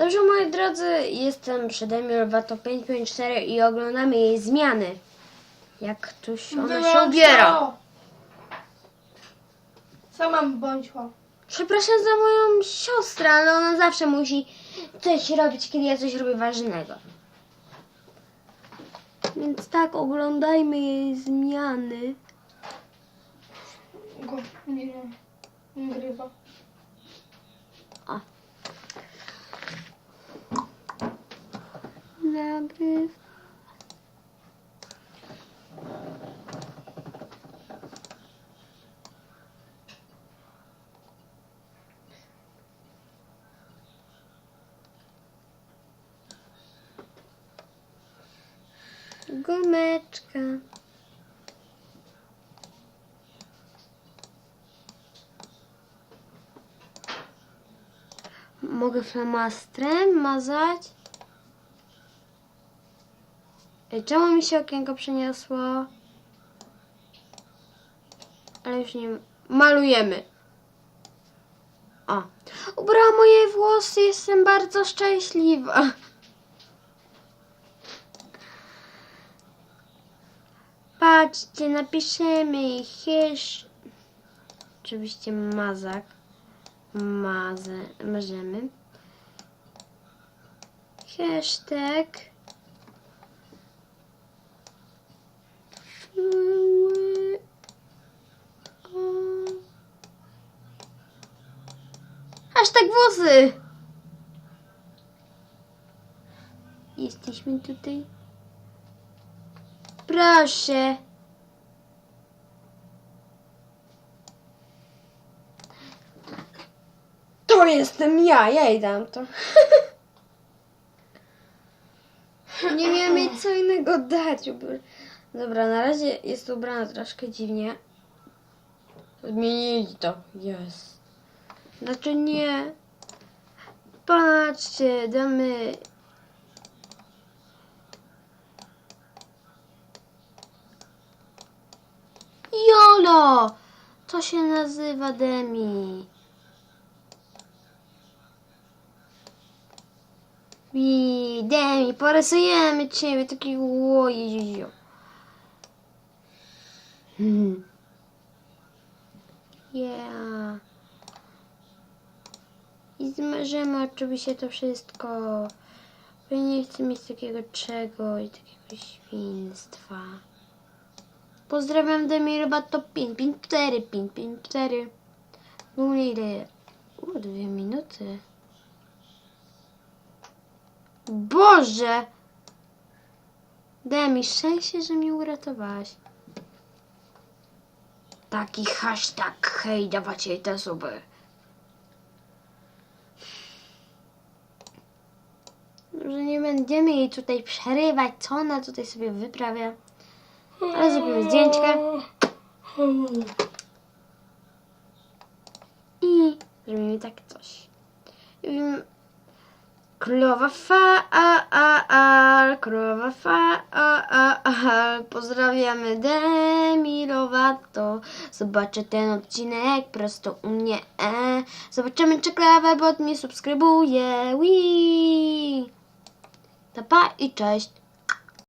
Dobrze, moi drodzy, jestem przed Emilowato 554 i oglądamy jej zmiany. Jak tuś ona się ubiera. Sama bądźła. Przepraszam za moją siostrę, ale ona zawsze musi coś robić, kiedy ja coś robię ważnego. Więc tak, oglądajmy jej zmiany. Go, nie, nie, nie grywa. O. Nagryw. Gumeczka. Mogę flamastrem mazać? Ej, Czemu mi się okienko przeniosło? Ale już nie... Malujemy. O. Ubrałam moje włosy, jestem bardzo szczęśliwa. Patrzcie, napiszemy hisz... Oczywiście mazak. Mazę, możemy. Hashtag. Hashtag włosy. Jesteśmy tutaj. Proszę. To jestem ja, ja jej dam to. Nie miałam jej co innego dać. Dobra, na razie jest ubrana troszkę dziwnie. Zmienili to. Jest. Znaczy nie. Patrzcie, damy... Jolo! To się nazywa Demi. I Demi, porysujemy ciebie takiego łojeziu. Hmm. Yeah. I zmarzymy oczywiście to wszystko. Bo nie chcę mieć takiego czego i takiego świństwa. Pozdrawiam Demi Ryba to 554, 554. W ogóle ile? U, dwie minuty. Boże! Demi, szczęście, że mnie uratowałaś. Taki hashtag, hej, dawacie te suby. Że nie będziemy jej tutaj przerywać, co ona tutaj sobie wyprawia. Ale zrobimy zdjęćkę. I zrobimy tak coś. Królowa fa, a, a, a, królowa fa, a, a, a. Pozdrawiamy Demi Lovato. Zobaczę ten odcinek prosto u mnie. E. Zobaczymy, czy Klawa bot mnie subskrybuje. To pa i cześć.